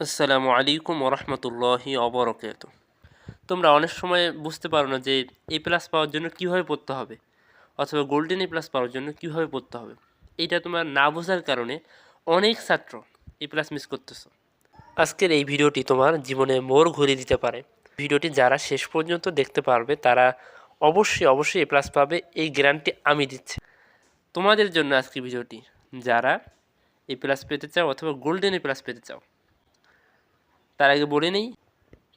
আসসালামু আলাইকুম ওরহমতুল্লাহি অবরকাত। তোমরা অনেক সময় বুঝতে পারো না যে এ প্লাস পাওয়ার জন্য কীভাবে পড়তে হবে, অথবা গোল্ডেন এ প্লাস পাওয়ার জন্য কীভাবে পড়তে হবে। এটা তোমার না বোঝার কারণে অনেক ছাত্র এ প্লাস মিস করতেছো। আজকের এই ভিডিওটি তোমার জীবনে মোর ঘুরিয়ে দিতে পারে। ভিডিওটি যারা শেষ পর্যন্ত দেখতে পারবে, তারা অবশ্যই অবশ্যই এ প্লাস পাবে। এই গ্যারান্টি আমি দিচ্ছি। তোমাদের জন্য আজকে ভিডিওটি, যারা এ প্লাস পেতে চাও অথবা গোল্ডেন এ প্লাস পেতে চাও তার আগে বলে নেই,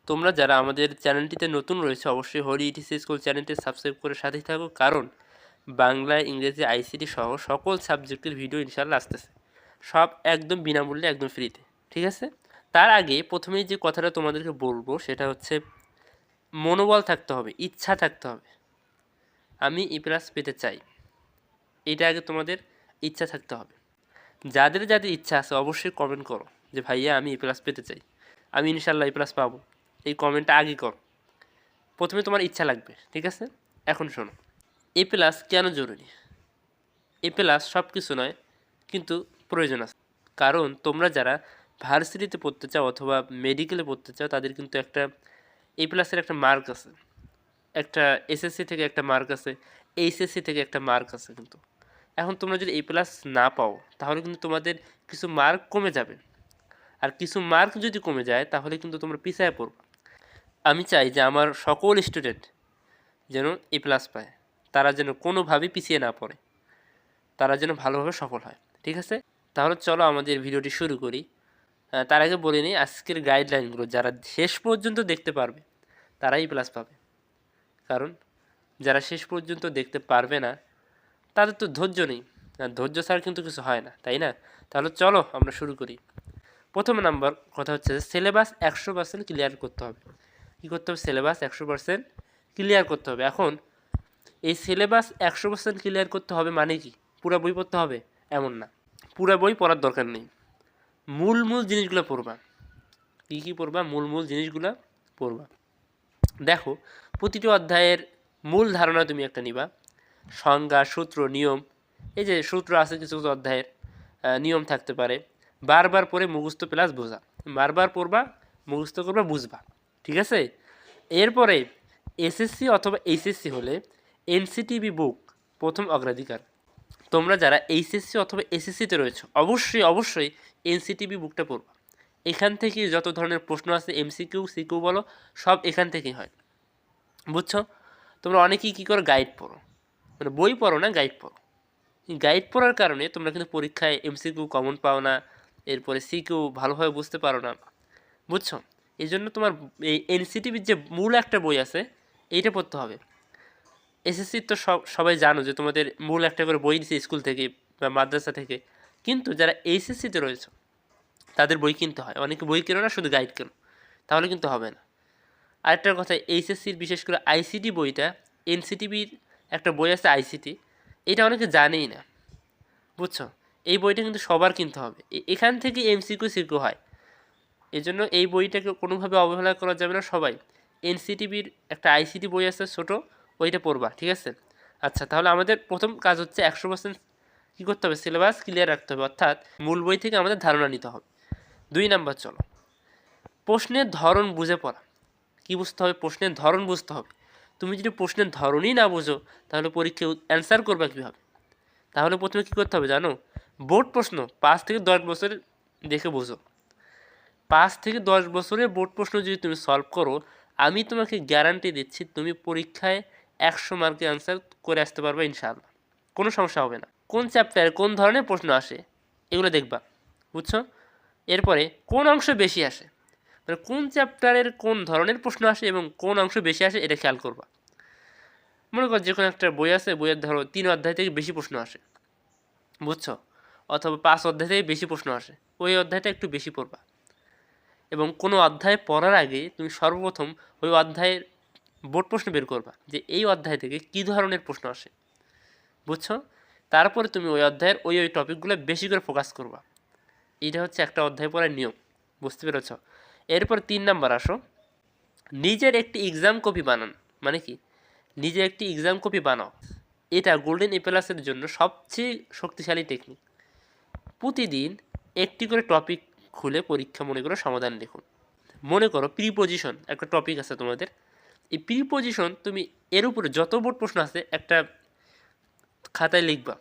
তোমরা যারা আমাদের চ্যানেলটিতে নতুন রয়েছে, অবশ্যই হরি ইটিসি স্কুল চ্যানেলটি সাবস্ক্রাইব করে সাথেই থাকো, কারণ বাংলা, ইংরেজি আইসিটি সহ সকল সাবজেক্টের ভিডিও ইনশাল্লাহ আসতেছে। সব একদম বিনামূল্যে, একদম ফ্রিতে ঠিক আছে? তার আগে প্রথমেই যে কথাটা তোমাদেরকে বলব, সেটা হচ্ছে মনোবল থাকতে হবে, ইচ্ছা থাকতে হবে। আমি ই প্লাস পেতে চাই, এটা আগে তোমাদের ইচ্ছা থাকতে হবে। যাদের যাদের ইচ্ছা আছে, অবশ্যই কমেন্ট করো যে, ভাইয়া, আমি ই প্লাস পেতে চাই। আমি ইনশাল্লাহ ই প্লাস পাবো। এই কমেন্টটা আগে করো। প্রথমে তোমার ইচ্ছা লাগবে, ঠিক আছে? এখন শোনো। এ প্লাস কেন জরুরি? এ প্লাস সব কিছু নয়, কিন্তু প্রয়োজন আছে। কারণ তোমরা যারা ভার্সিটিতে পড়তে চাও অথবা মেডিকেলে পড়তে চাও, তাদের কিন্তু একটা এ প্লাসের একটা মার্ক আছে। একটা এসএসসি থেকে একটা মার্ক আছে এইচএসসি থেকে একটা মার্ক আছে কিন্তু। এখন তোমরা যদি এ প্লাস না পাও, তাহলে কিন্তু তোমাদের কিছু মার্ক কমে যাবে। আর কিছু মার্ক যদি কমে যায়, তাহলে কিন্তু তোমরা পিছায় পড়বে। আমি চাই যে আমার সকল স্টুডেন্ট যেন এ প্লাস পায়। তারা যেন কোনোভাবেই পিছিয়ে না পড়ে। তারা যেন ভালোভাবে সফল হয়। ঠিক আছে? তাহলে চলো আমাদের ভিডিওটি শুরু করি। তার আগে বলে নিই, আজকের গাইডলাইনগুলো যারা শেষ পর্যন্ত দেখতে পারবে, তারাই প্লাস পাবে। কারণ যারা শেষ পর্যন্ত দেখতে পারবে না, তাদের তো ধৈর্য নেই। ধৈর্য ছাড়া কিন্তু কিছু হয় না, তাই না? তাহলে চলো আমরা শুরু করি। প্রথম নাম্বার কথা হচ্ছে যে সিলেবাস একশো পার্সেন্ট ক্লিয়ার করতে হবে। কী করতে হবে? সিলেবাস একশো পার্সেন্ট ক্লিয়ার করতে হবে। এখন এই সিলেবাস একশো পার্সেন্ট ক্লিয়ার করতে হবে মানে কি? পুরো বই পড়তে হবে? এমন না। পুরো বই পড়ার দরকার নেই। মূল মূল জিনিসগুলো পড়বা। কী কী পড়বা? মূল মূল জিনিসগুলো পড়বা। দেখো, প্রতিটি অধ্যায়ের মূল ধারণা তুমি একটা নিবা। সংজ্ঞা, সূত্র, নিয়ম। এই যে সূত্র আছে কিছু কিছু অধ্যায়ের নিয়ম থাকতে পারে। বারবার পরে মুখস্থ প্লাস বোঝা। বারবার পড়বা, মুখস্থ করবা, বুঝবা। ঠিক আছে? এরপরে এসএসসি অথবা এইচএসসি হলে এনসিটিভি বুক প্রথম অগ্রাধিকার। তোমরা যারা এইচএসসি অথবা এসএসসিতে রয়েছে, অবশ্যই অবশ্যই এনসিটিভি বুকটা পড়বা। এখান থেকে যত ধরনের প্রশ্ন আছে এমসিকিউ সিকিউ বলো, সব এখান থেকেই হয়। বুঝছ? তোমরা অনেকেই কী করো গাইড পড়ো। মানে বই পড়ো না গাইড পড়ো। গাইড পড়ার কারণে তোমরা কিন্তু পরীক্ষায় এমসিকিউ কমন পাও না এরপরে সিকিউ ভালোভাবে বুঝতে পারো না। বুঝছ? এই জন্য তোমার এই এনসিটিভির যে মূল একটা বই আছে, এইটা পড়তে হবে। এসএসসির তো সব, সবাই জানো যে তোমাদের মূল একটা করে বই দিচ্ছে স্কুল থেকে বা মাদ্রাসা থেকে। কিন্তু যারা এইচএসসিতে রয়েছে, তাদের বই কিনতে হয়। অনেকে বই কেনো না, শুধু গাইড কেনো। তাহলে কিন্তু হবে না। আরেকটা কথা, এইচএসসির বিশেষ করে আইসিটি বইটা, এনসিটিভির একটা বই আছে আইসিটি। এটা অনেকে জানেই না। বুঝছ? এই বইটা কিন্তু সবার কিনতে হবে। এখান থেকে এমসিকিউ সিকিউ হয়। এই জন্য এই বইটাকে কোনোভাবে অবহেলা করা যাবে না সবাই। এনসিটিভির একটা আইসিটি বই আছে ছোটো, ওইটা পড়বা, ঠিক আছে? আচ্ছা তাহলে আমাদের প্রথম কাজ হচ্ছে একশো পার্সেন্ট কী করতে হবে? সিলেবাস ক্লিয়ার রাখতে হবে। অর্থাৎ মূল বই থেকে আমাদের ধারণা নিতে হবে। দুই নাম্বার, চলো। প্রশ্নের ধরন বুঝে পড়া। কী বুঝতে হবে? প্রশ্নের ধরন বুঝতে হবে। তুমি যদি প্রশ্নের ধরনই না বোঝো, তাহলে পরীক্ষায় অ্যান্সার করবা কীভাবে? তাহলে প্রথমে কী করতে হবে জানো? বোর্ড প্রশ্ন, পাঁচ থেকে দশ বছরের দেখে বোঝো। পাঁচ থেকে দশ বছরের বোর্ড প্রশ্ন যদি তুমি সলভ করো, আমি তোমাকে গ্যারান্টি দিচ্ছি তুমি পরীক্ষায় একশো মার্কের অ্যান্সার করে আসতে পারবে ইনশাআল্লাহ। কোনো সমস্যা হবে না। কোন চ্যাপ্টারে কোন ধরনের প্রশ্ন আসে, এগুলো দেখবা, বুঝছ? এরপরে কোন অংশ বেশি আসে মানে কোন চ্যাপ্টারের কোন ধরনের প্রশ্ন আসে এবং কোন অংশ বেশি আসে এটা খেয়াল করবা। মনে কর যে কোনো একটা বই আছে, বইয়ের ধরো তিন অধ্যায় থেকে বেশি প্রশ্ন আসে, বুঝছ? অথবা পাঁচ অধ্যায় থেকে বেশি প্রশ্ন আসে। ওই অধ্যায়টা একটু বেশি পড়বা। এবং কোনো অধ্যায় পড়ার আগে তুমি সর্বপ্রথম ওই অধ্যায়ের বোর্ড প্রশ্ন বের করবা যে এই অধ্যায় থেকে কী ধরনের প্রশ্ন আসে। বুঝছ? তারপরে তুমি ওই অধ্যায়ের ওই ওই টপিকগুলো বেশি করে ফোকাস করবা। এটা হচ্ছে একটা অধ্যায় পড়ার নিয়ম। বুঝতে পেরেছ? এরপর তিন নাম্বার আসো। নিজের একটি এক্সাম কপি বানান। মানে কি? নিজের একটি এক্সাম কপি বানাও। এটা গোল্ডেন এ প্লাসের জন্য সবচেয়ে শক্তিশালী টেকনিক প্রতিদিন একটি করে টপিক খুলে পরীক্ষা মনে করো, সমাধান লিখুন মনে করো প্রিপোজিশন একটা টপিক আছে তোমাদের। এই প্রিপোজিশন তুমি এর উপরে যত বোর্ড প্রশ্ন আছে, একটা খাতায় লিখবা,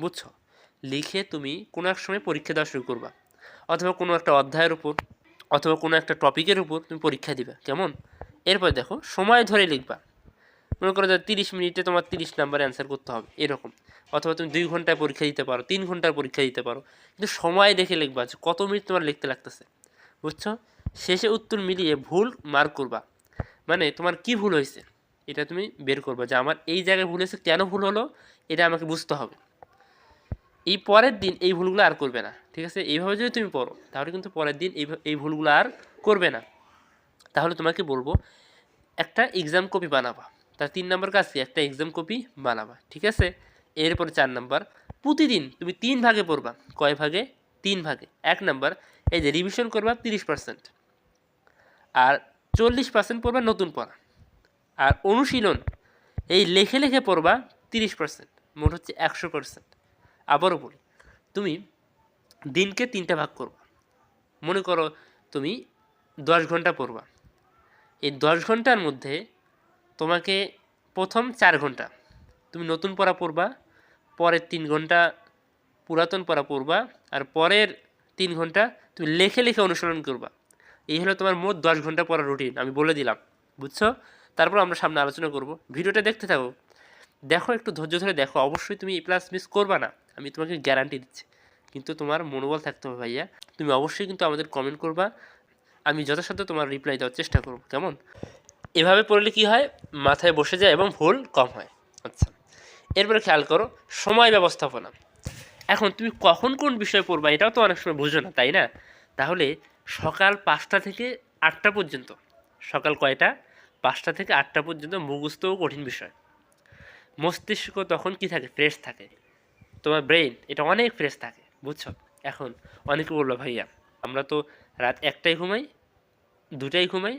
বুঝছ? লিখে তুমি কোনো এক সময় পরীক্ষা দেওয়া শুরু করবা। অথবা কোনো একটা অধ্যায়ের উপর, অথবা কোনো একটা টপিকের উপর তুমি পরীক্ষা দিবা, কেমন? এরপর দেখো, সময় ধরে লিখবা। মনে করো যে তিরিশ মিনিটে তোমার তিরিশ নাম্বার অ্যান্সার করতে হবে, এরকম। অথবা তুমি দুই ঘন্টায় পরীক্ষা দিতে পারো, তিন ঘণ্টার পরীক্ষা দিতে পারো। কিন্তু সময় দেখে লিখবা যে কত মিনিট তোমার লিখতে লাগতেছে। বুঝছ? শেষে উত্তর মিলিয়ে ভুল মার্ক করবা। মানে তোমার কি ভুল হয়েছে, এটা তুমি বের করবা যে আমার এই জায়গায় ভুল হয়েছে, কেন ভুল হলো, এটা আমাকে বুঝতে হবে। এই পরের দিন এই ভুলগুলো আর করবে না, ঠিক আছে? এইভাবে যদি তুমি পড়ো, তাহলে কিন্তু পরের দিন এই এই ভুলগুলো আর করবে না। তাহলে তোমাকে বলব, একটা এক্সাম কপি বানাবা। তার তিন নম্বর কাজ কি? একটা এক্সাম কপি বানাবা, ঠিক আছে? এরপরে চার নম্বর, প্রতিদিন তুমি তিন ভাগে পড়বা। কয় ভাগে? তিন ভাগে। এক নম্বর, এই যে রিভিশন করবা তিরিশ পার্সেন্ট আর চল্লিশ পার্সেন্ট পড়বা নতুন পড়া। আর অনুশীলন, এই লেখে লেখে পড়বা তিরিশ পার্সেন্ট মোট হচ্ছে একশো পার্সেন্ট আবারও বলি, তুমি দিনকে তিনটা ভাগ করবা। মনে করো তুমি দশ ঘণ্টা পড়বা। এই দশ ঘণ্টার মধ্যে তোমাকে প্রথম চার ঘণ্টা। তুমি নতুন পড়া পড়বা, পরের তিন ঘণ্টা পুরাতন পড়া পড়বা, আর পরের তিন ঘণ্টা তুমি লেখে লেখে অনুসরণ করবা। এই হলো তোমার মোট দশ ঘণ্টা পড়ার রুটিন আমি বলে দিলাম, বুঝছ? তারপর আমরা সামনে আলোচনা করব। ভিডিওটা দেখতে থাকো। দেখো, একটু ধৈর্য ধরে দেখো, অবশ্যই তুমি এ প্লাস মিস করবা না, আমি তোমাকে গ্যারান্টি দিচ্ছি। কিন্তু তোমার মনোবল থাকতে হবে ভাইয়া, তুমি অবশ্যই কিন্তু আমাদের কমেন্ট করবা, আমি যথাসাধ্য তোমার রিপ্লাই দেওয়ার চেষ্টা করব, কেমন? এভাবে পড়লে কি হয়? মাথায় বসে যায় এবং ভুল কম হয়। আচ্ছা এরপরে খেয়াল করো, সময় ব্যবস্থাপনা। এখন তুমি কখন কোন বিষয় পড়বা এটাও তো অনেক সময় বুঝো না, তাই না? তাহলে সকাল পাঁচটা থেকে আটটা পর্যন্ত, সকাল কয়টা? পাঁচটা থেকে আটটা পর্যন্ত মুখস্থ ও কঠিন বিষয়। মস্তিষ্ক তখন কি থাকে? ফ্রেশ থাকে। তোমার ব্রেন এটা অনেক ফ্রেশ থাকে, বুঝছ? এখন অনেকে বলল, ভাইয়া, আমরা তো রাত একটাই ঘুমাই দুটাই ঘুমাই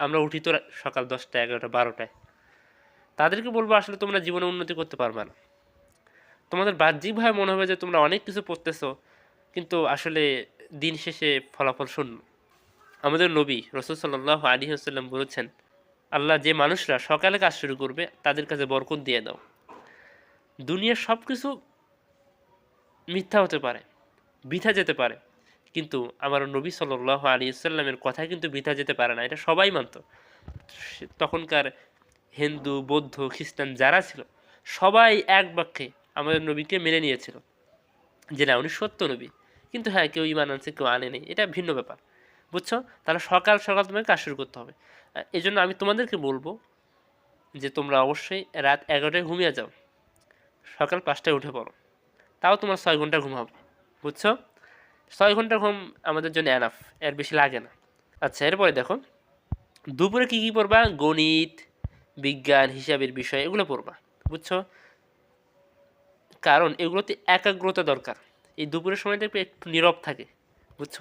আমরা উঠি তো সকাল দশটা এগারোটা, বারোটায়। তাদেরকে বলব, আসলে তোমরা জীবনে উন্নতি করতে পারবে না। তোমাদের বাহ্যিকভাবে মনে হবে যে তোমরা অনেক কিছু পড়তেছো কিন্তু আসলে দিন শেষে ফলাফল শূন্য। আমাদের নবী রসুল সাল্লাহ আলী হাসাল্লাম বলেছেন, আল্লাহ যে মানুষরা সকালে কাজ শুরু করবে, তাদের কাছে বরকত দিয়ে দাও। দুনিয়ার সব কিছু মিথ্যা হতে পারে, বৃথা যেতে পারে। কিন্তু আমার নবী সাল্লাহ আলী সাল্লামের কথা কিন্তু বৃথা যেতে পারে না, এটা সবাই মানত। তখনকার হিন্দু, বৌদ্ধ, খ্রিস্টান যারা ছিল, সবাই এক বাক্যে আমাদের নবীকে মেনে নিয়েছিল যে না, উনি সত্য নবী। কিন্তু হ্যাঁ কেউ ইমান আনছে, কেউ আনেনি এটা ভিন্ন ব্যাপার। বুঝছ? তাহলে সকাল সকাল তোমাকে কাজ শুরু করতে হবে। এই জন্য আমি তোমাদেরকে বলব যে তোমরা অবশ্যই রাত এগারোটায় ঘুমিয়ে যাও। সকাল পাঁচটায় উঠে পড়ো। তাও তোমার ছয় ঘণ্টা ঘুম হবে। বুঝছ? ছয় ঘণ্টা ঘুম আমাদের জন্য অ্যানাফ এর বেশি লাগে না। আচ্ছা এরপরে দেখো, দুপুরে কী কী পড়বা? গণিত, বিজ্ঞান, হিসাবের বিষয়, এগুলো পড়বা, বুঝছ? কারণ এগুলোতে একাগ্রতা দরকার। এই দুপুরের সময় দেখবে একটু নীরব থাকে, বুঝছ?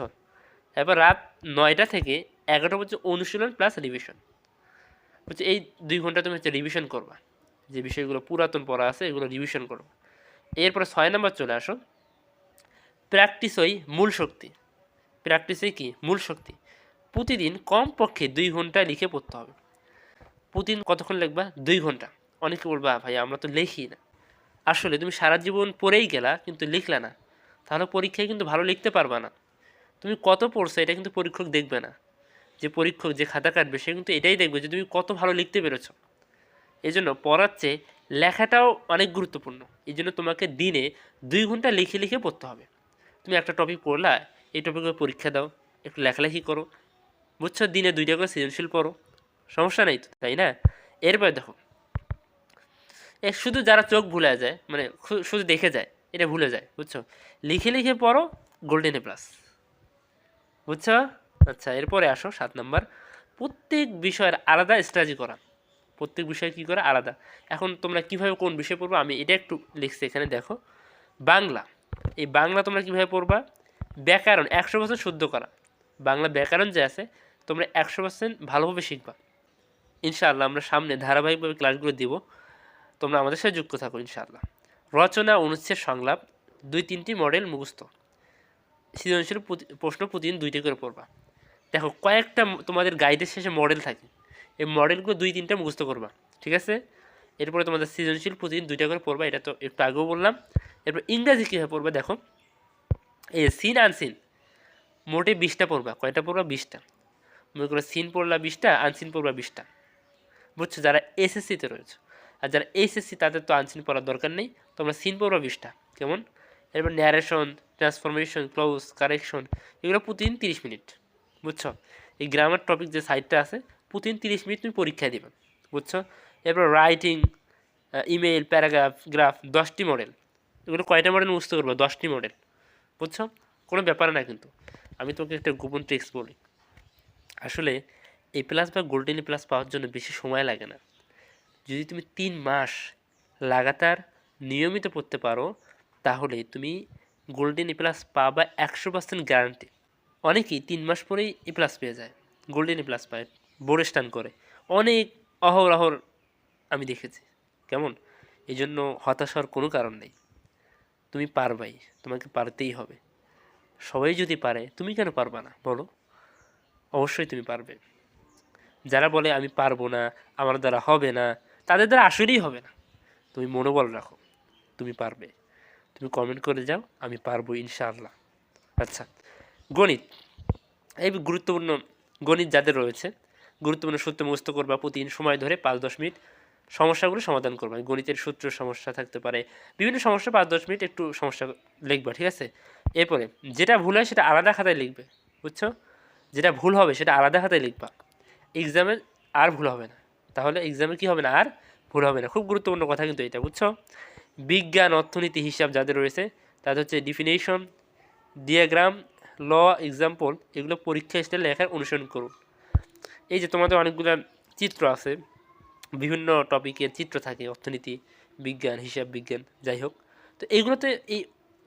এবার রাত নয়টা থেকে এগারোটা পর্যন্ত অনুশীলন প্লাস রিভিশন বুঝছ, এই দুই ঘণ্টা তুমি হচ্ছে রিভিশন করবা। যে বিষয়গুলো পুরাতন পড়া আছে, এগুলো রিভিশন করবা। এরপরে ছয় নম্বর চলে আসো। প্র্যাকটিসই মূল শক্তি। প্র্যাকটিসই কি? মূল শক্তি। প্রতিদিন কমপক্ষে দুই ঘণ্টা লিখে পড়তে হবে। প্রতিদিন কতক্ষণ লিখবা? দুই ঘণ্টা। অনেকে বলবা ভাই, আমরা তো লিখি না। আসলে তুমি সারা জীবন পড়েই গেলা, কিন্তু লিখলা না। তাহলে পরীক্ষায় কিন্তু ভালো লিখতে পারবা না। তুমি কত পড়ছো এটা কিন্তু পরীক্ষক দেখবে না। যে পরীক্ষক যে খাতা কাটবে, সে কিন্তু এটাই দেখবে যে তুমি কত ভালো লিখতে পেরেছ। এই জন্য পড়ার চেয়ে লেখাটাও অনেক গুরুত্বপূর্ণ। এই জন্য তোমাকে দিনে দুই ঘণ্টা লিখে লিখে পড়তে হবে। তুমি একটা টপিক পড়লা, এই টপিকের পরীক্ষা দাও, একটু লেখালেখি করো। বুঝছ, দিনে দুইটা করে সৃজনশীল পড়ো, সমস্যা নেই তো, তাই না? এরপরে দেখো, এ শুধু যারা চোখ ভুলে যায় মানে শুধু দেখে যায়, এটা ভুলে যায়, বুঝছ? লিখে লিখে পড়ো গোল্ডেন এ প্লাস বুঝছ? আচ্ছা এরপরে আসো, সাত নম্বর। প্রত্যেক বিষয়ের আলাদা স্ট্র্যাটেজি করা। প্রত্যেক বিষয় কী করে? আলাদা। এখন তোমরা কীভাবে কোন বিষয় পড়ব, আমি এটা একটু লিখছি, এখানে দেখো। বাংলা। এই বাংলা তোমরা কীভাবে পড়বা? ব্যাকরণ একশো পার্সেন্ট শুদ্ধ করা। বাংলা ব্যাকরণ যে আছে, তোমরা একশো পার্সেন্ট ভালোভাবে শিখবা। ইনশাআল্লাহ আমরা সামনে ধারাবাহিকভাবে ক্লাসগুলো দিব। তোমরা আমাদের সাথে যুক্ত থাকো ইনশাআল্লাহ। রচনা, অনুচ্ছেদ, সংলাপ দুই তিনটি মডেল মুখস্থ। সৃজনশীল প্রশ্ন প্রতিদিন দুইটা করে পড়বা। দেখো, কয়েকটা তোমাদের গাইডের শেষে মডেল থাকে। এই মডেলগুলো দুই তিনটা মুখস্থ করবা। ঠিক আছে? এরপরে তোমাদের সৃজনশীল প্রতিদিন দুইটা করে পড়বা, এটা তো একটু আগেও বললাম। এরপর ইংরাজি কীভাবে পড়বা দেখো। এই সিন আনসিন মোটে বিশটা পড়বা, কয়টা পড়বা? বিশটা। মনে করো সিন পড়লা বিশটা আনসিন পড়বা বিশটা। বুঝছ? যারা এসএসসিতে রয়েছে, আর যারা এসএসসি তাদের তো আনসিন পড়ার দরকার নেই, তোমরা সিন পড়বা বিশটা, কেমন? এরপর ন্যারেশন ট্রান্সফরমেশন ক্লোজ কারেকশন এগুলো প্রতিদিন তিরিশ মিনিট, বুঝছ? এই গ্রামার টপিক যে সাইডটা আছে প্রতিদিন তিরিশ মিনিট তুমি পরীক্ষা দিবে, বুঝছ? এরপর রাইটিং ইমেল প্যারাগ্রাফ গ্রাফ দশটি মডেল এগুলো কয়টা মডেল মুছতে করব? দশটি মডেল বুঝছ? কোনো ব্যাপার না কিন্তু। আমি তোমাকে একটা গোপন ট্রিক্স বলি। আসলে এ প্লাস বা গোল্ডেন প্লাস পাওয়ার জন্য বেশি সময় লাগে না। যদি তুমি তিন মাস লাগাতার নিয়মিত পড়তে পারো, তাহলে তুমি গোল্ডেন এ প্লাস পাবা একশো পার্সেন্ট গ্যারান্টি অনেকেই তিন মাস পরেই এ প্লাস পেয়ে যায়। গোল্ডেন এ প্লাস পায় বোর্ডে স্টান করে। অনেক অহরহর আমি দেখেছি। কেমন? এই জন্য হতাশ হওয়ার কোনো কারণ নেই। তুমি পারবাই, তোমাকে পারতেই হবে। সবাই যদি পারে, তুমি কেন পারবা না? বলো। অবশ্যই তুমি পারবে। যারা বলে, আমি পারব না, আমার দ্বারা হবে না, তাদের দ্বারা আসলেই হবে না। তুমি মনোবল রাখো। তুমি পারবে। তুমি কমেন্ট করে যাও, আমি পারব ইনশাআল্লাহ। আচ্ছা গণিত। এই গুরুত্বপূর্ণ গণিত যাদের রয়েছে, গুরুত্বপূর্ণ সূত্র মুখস্থ করবা প্রতিদিন সময় ধরে পাঁচ দশ মিনিট। সমস্যাগুলো সমাধান করবা। গণিতের সূত্র সমস্যা থাকতে পারে, বিভিন্ন সমস্যা পাঁচ দশ মিনিট একটু সমস্যা লিখবা, ঠিক আছে? এরপরে যেটা ভুল হয় সেটা আলাদা খাতায় লিখবে, বুঝছ? যেটা ভুল হবে সেটা আলাদা খাতায় লিখবা। এক্সামে আর ভুল হবে না। তাহলে এক্সামে কি হবে না? আর ভুল হবে না। খুব গুরুত্বপূর্ণ কথা কিন্তু এটা, বুঝছ? বিজ্ঞান, অর্থনীতি, হিসাব যাদের রয়েছে, তাদের হচ্ছে ডিফিনেশন ডিয়াগ্রাম ল এক্সাম্পল এগুলো পরীক্ষা স্টাইল লেখার অনুসরণ করুন। এই যে তোমাদের অনেকগুলো চিত্র আছে বিভিন্ন টপিকের চিত্র থাকে, অর্থনীতি, বিজ্ঞান, হিসাব বিজ্ঞান, যাই হোক। তো এইগুলোতে এই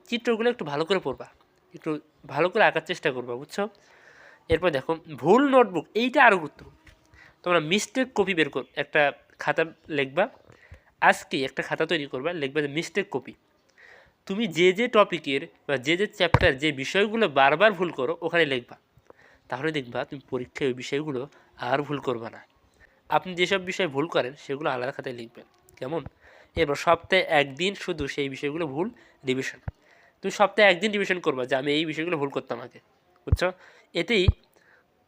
চিত্রগুলো একটু ভালো করে পড়বা, একটু ভালো করে আঁকার চেষ্টা করবা, বুঝছ? এরপর দেখো, ভুল নোটবুক, এইটা আরও গুরুত্ব তোমরা মিস্টেক কপি বের কর, একটা খাতা লিখবা, আজকে একটা খাতা তৈরি করবা, লিখবা যে মিস্টেক কপি তুমি যে যে টপিকের বা যে যে চ্যাপ্টার যে বিষয়গুলো বারবার ভুল করো, ওখানে লিখবা। তাহলে দেখবা তুমি পরীক্ষায় ওই বিষয়গুলো আর ভুল করবা না। আপনি যেসব বিষয়ে ভুল করেন, সেগুলো আলাদা খাতায় লিখবেন। কেমন? এরপর সপ্তাহে একদিন শুধু সেই বিষয়গুলো ভুল রিভিশন তুমি সপ্তাহে একদিন রিভিশন করবা যে আমি এই বিষয়গুলো ভুল করতাম আগে। বুঝছ? এতেই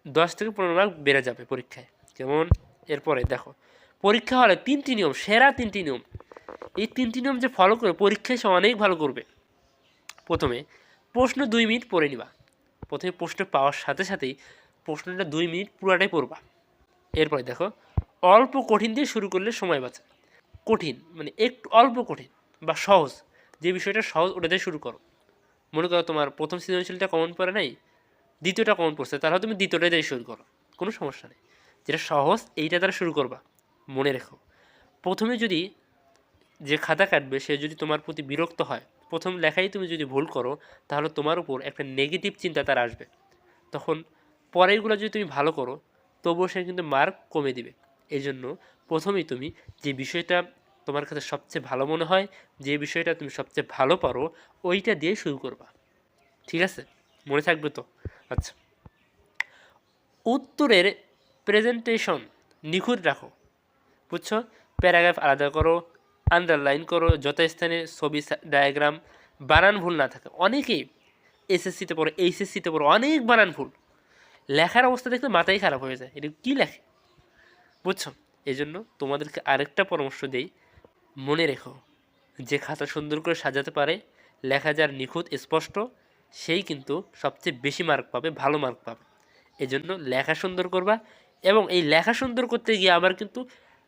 দশ থেকে পনেরো মার্ক বেড়ে যাবে পরীক্ষায়। কেমন? এরপরে দেখো, পরীক্ষা হলে তিনটি নিয়ম, সেরা তিনটি নিয়ম। এই তিনটি নিয়ম যে ফলো করে পরীক্ষায় সে অনেক ভালো করবে। প্রথমে, প্রশ্ন দুই মিনিট পড়ে নিবা। প্রথমে প্রশ্ন পাওয়ার সাথে সাথেই প্রশ্নটা দুই মিনিট পুরাটাই পড়বা। এরপরে দেখো অল্প কঠিন দিয়ে শুরু করলে সময় বাঁচে। কঠিন মানে একটু অল্প কঠিন বা সহজ, যে বিষয়টা সহজ ওটা দিয়ে শুরু করো। মনে করো তোমার প্রথম সৃজনশীলটা কমন পড়ে নাই, দ্বিতীয়টা কমন পড়ছে, তাহলে তুমি দ্বিতীয়টা দিয়ে শুরু করো, কোনো সমস্যা নেই। যেটা সহজ, এইটা দ্বারা শুরু করবা, মনে রেখো। প্রথমে যদি যে খাতা কাটবে, সে যদি তোমার প্রতি বিরক্ত হয়, প্রথম লেখাই তুমি যদি ভুল করো, তাহলে তোমার উপর একটা নেগেটিভ চিন্তা তার আসবে। তখন পরেরগুলো যদি তুমি ভালো করো, তবুও সে কিন্তু মার্ক কমে দিবে। এই জন্য প্রথমেই তুমি যে বিষয়টা তোমার কাছে সবচেয়ে ভালো মনে হয়, যে বিষয়টা তুমি সবচেয়ে ভালো পারো, ওইটা দিয়ে শুরু করবা। ঠিক আছে? মনে থাকবে তো? আচ্ছা। উত্তরের প্রেজেন্টেশন নিখুঁত রাখো। বুঝছ? প্যারাগ্রাফ আলাদা করো আন্ডারলাইন করো, যথাস্থানে ছবি ডায়াগ্রাম বানান ভুল না থাকে। অনেকেই এসএসসিতে পড়ে এইচএসসিতে পড়ো, অনেক বানান ভুল। লেখার অবস্থা দেখলে মাথাই খারাপ হয়ে যায়। এটা কী লেখে? বুঝছ? এই জন্য তোমাদেরকে আরেকটা পরামর্শ দেই। মনে রেখো, যে খাতা সুন্দর করে সাজাতে পারে, লেখা যার নিখুঁত, স্পষ্ট, সেই কিন্তু সবচেয়ে বেশি মার্ক পাবে, ভালো মার্ক পাবে। এজন্য লেখা সুন্দর করবা এবং এই লেখা সুন্দর করতে গিয়ে আবার কিন্তু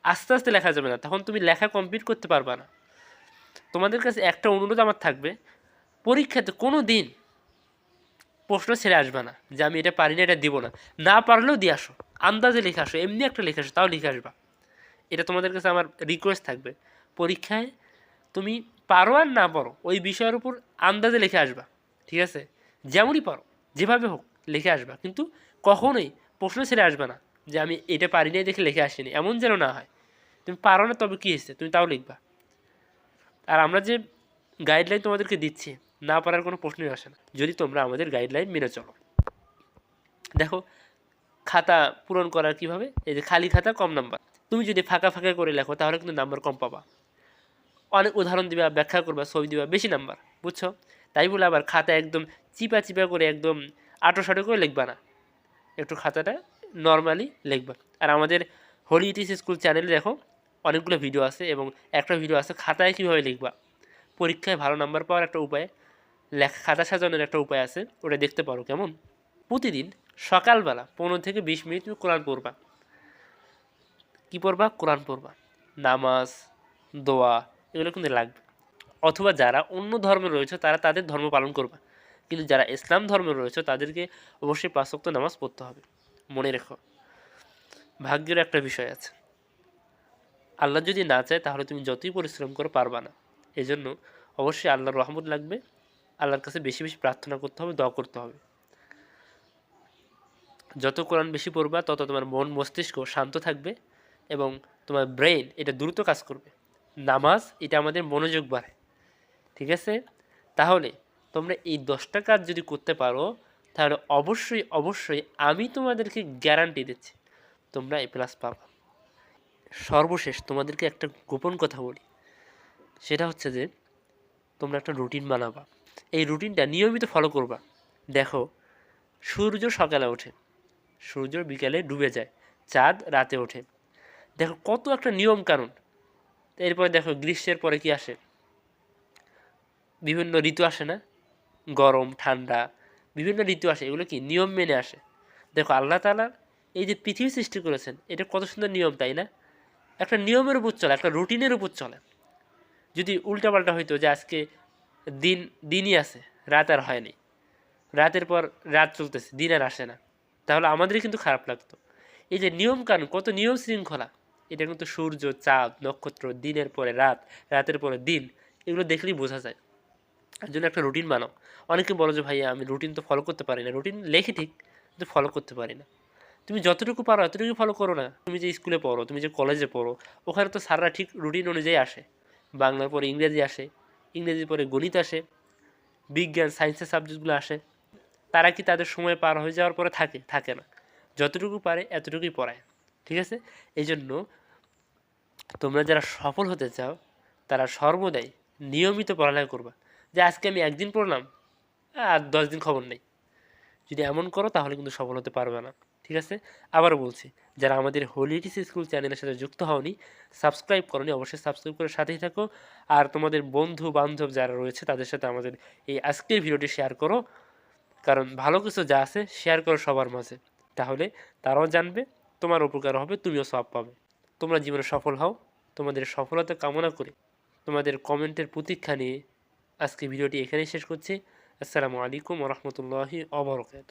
আস্তে আস্তে লেখা যাবে না, তখন তুমি লেখা কমপ্লিট করতে পারবা না। তোমাদের কাছে একটা অনুরোধ আমার থাকবে, পরীক্ষাতে কোনো দিন প্রশ্ন ছেড়ে আসবে না, যে আমি এটা পারি না, এটা দিব না। না পারলেও দিয়ে আসো। আন্দাজে লিখে আসো এমনি একটা লিখে আসো তাও লিখে আসবা এটা তোমাদের কাছে আমার রিকোয়েস্ট থাকবে। পরীক্ষায় তুমি পারো আর না পারো, ওই বিষয়ের উপর আন্দাজে লিখে আসবা, ঠিক আছে? যেমনই পারো, যেভাবে হোক লিখে আসবা, কিন্তু কখনোই প্রশ্ন ছেড়ে আসবে না যে আমি এটা পারি নাই দেখে লিখে আসিনি, এমন যেন না হয়। তুমি পারো না, তবে কী হয়েছে? তুমি তাও লিখবা। আর আমরা যে গাইডলাইন তোমাদেরকে দিচ্ছি, না পারার কোনো প্রশ্নই আসে না। যদি তোমরা আমাদের গাইডলাইন মেনে চলো। দেখো খাতা পূরণ করার কীভাবে? এই যে খালি খাতা কম নাম্বার। তুমি যদি ফাঁকা ফাঁকা করে লেখো, তাহলে কিন্তু নাম্বার কম পাবা। অনেক উদাহরণ দিবা, ব্যাখ্যা করবা, ছবি দিবা, বেশি নাম্বার, বুঝছ? তাই বলে আবার খাতা একদম চিপা চিপা করে একদম আটো সাটো করে লিখবা না। একটু খাতাটা নর্মালি লিখবা। আর আমাদের হোলি ইটিস স্কুল চ্যানেলে দেখো, অনেকগুলো ভিডিও আছে এবং একটা ভিডিও আছে খাতায় কীভাবে লিখবা। পরীক্ষায় ভালো নাম্বার পাওয়ার একটা উপায়, লেখা, খাতা সাজানোর একটা উপায় আছে, ওটা দেখতে পারো কেমন? প্রতিদিন সকালবেলা পনেরো থেকে বিশ মিনিট তুমি কোরআন পড়বা। কী পড়বা? কোরআন পড়বা। নামাজ, দোয়া, এগুলো কিন্তু লাগবে। অথবা যারা অন্য ধর্মে রয়েছে, তারা তাদের ধর্ম পালন করবা। কিন্তু যারা ইসলাম ধর্মে রয়েছে, তাদেরকে অবশ্যই পাঁচক্ত নামাজ পড়তে হবে। মনে রেখো। ভাগ্যের একটা বিষয় আছে। আল্লাহ যদি না চায়, তাহলে তুমি যতই পরিশ্রম করো, পারবা না। এই জন্য অবশ্যই আল্লাহর রহমত লাগবে। আল্লাহর কাছে বেশি বেশি প্রার্থনা করতে হবে, দোয়া করতে হবে। যত কোরআন বেশি পড়বা, তত তোমার মন, মস্তিষ্ক শান্ত থাকবে এবং তোমার ব্রেন এটা দ্রুত কাজ করবে। নামাজ, এটা আমাদের মনোযোগ বাড়ায়। ঠিক আছে? তাহলে তোমরা এই দশটা কাজ যদি করতে পারো, তাহলে অবশ্যই অবশ্যই আমি তোমাদেরকে গ্যারান্টি দিচ্ছি, তোমরা এ প্লাস পাবা। সর্বশেষ তোমাদেরকে একটা গোপন কথা বলি। সেটা হচ্ছে যে, তোমরা একটা রুটিন বানাবা। এই রুটিনটা নিয়মিত ফলো করবা। দেখো, সূর্য সকালে ওঠে। সূর্য বিকালে ডুবে যায়, চাঁদ রাতে ওঠে। দেখো কত একটা নিয়ম কানুন এরপরে দেখো গ্রীষ্মের পরে কি আসে? বিভিন্ন ঋতু আসে না? গরম, ঠান্ডা, বিভিন্ন ঋতু আসে। এগুলো কি? নিয়ম মেনে আসে। দেখো আল্লাহ তালা এই যে পৃথিবী সৃষ্টি করেছেন, এটা কত সুন্দর নিয়ম, তাই না? একটা নিয়মের উপর চলে, একটা রুটিনের উপর চলে। যদি উল্টাপাল্টা হইতো যে আজকে দিন, দিনই আছে, রাত আর হয়নি। রাতের পর রাত চলতেছে, দিন আর আসে না। তাহলে আমাদেরই কিন্তু খারাপ লাগতো। এই যে নিয়ম কানুন কত নিয়ম শৃঙ্খলা, এটা কিন্তু সূর্য, চাঁদ, নক্ষত্র, দিনের পরে রাত, রাতের পরে দিন, এগুলো দেখলেই বোঝা যায়। তার জন্য একটা রুটিন বানাও। অনেকে বলো যে, ভাইয়া, আমি রুটিন তো ফলো করতে পারি না। রুটিন লেখি ঠিক, কিন্তু ফলো করতে পারি না। তুমি যতটুকু পারো এতটুকু ফলো করো না। তুমি যে স্কুলে পড়ো, তুমি যে কলেজে পড়ো, ওখানে তো সাররা ঠিক রুটিন অনুযায়ী আসে। বাংলার পরে ইংরেজি আসে, ইংরেজির পরে গণিত আসে, বিজ্ঞান সায়েন্সের সাবজেক্টগুলো আসে। তারা কি তাদের সময় পার হয়ে যাওয়ার পরে থাকে? থাকে না। যতটুকু পারে এতটুকুই পড়ায়। ঠিক আছে? এই জন্য তোমরা যারা সফল হতে চাও, তারা সর্বদাই নিয়মিত পড়ালেখা করবা। যে আজকে আমি একদিন পড়লাম, আর দশ দিন খবর নেই। যদি এমন করো, তাহলে কিন্তু সফল হতে পারবে না। ঠিক আছে? আবারও বলছি, যারা আমাদের হোলিটিস স্কুল চ্যানেলের সাথে যুক্ত হওনি সাবস্ক্রাইব করনি, অবশ্যই সাবস্ক্রাইব করে সাথেই থাকো। আর তোমাদের বন্ধু বান্ধব যারা রয়েছে, তাদের সাথে আমাদের এই আজকের ভিডিওটি শেয়ার করো। কারণ ভালো কিছু যা আছে শেয়ার করো সবার মাঝে। তাহলে তারাও জানবে, তোমার উপকার হবে, তুমিও সব পাবে। তোমরা জীবনে সফল হও, তোমাদের সফলতা কামনা করে তোমাদের কমেন্টের প্রতীক্ষা নিয়ে আজকে ভিডিওটি এখানেই শেষ করছি। আসসালামু আলাইকুম রহমতুল্লাহি অবরকাত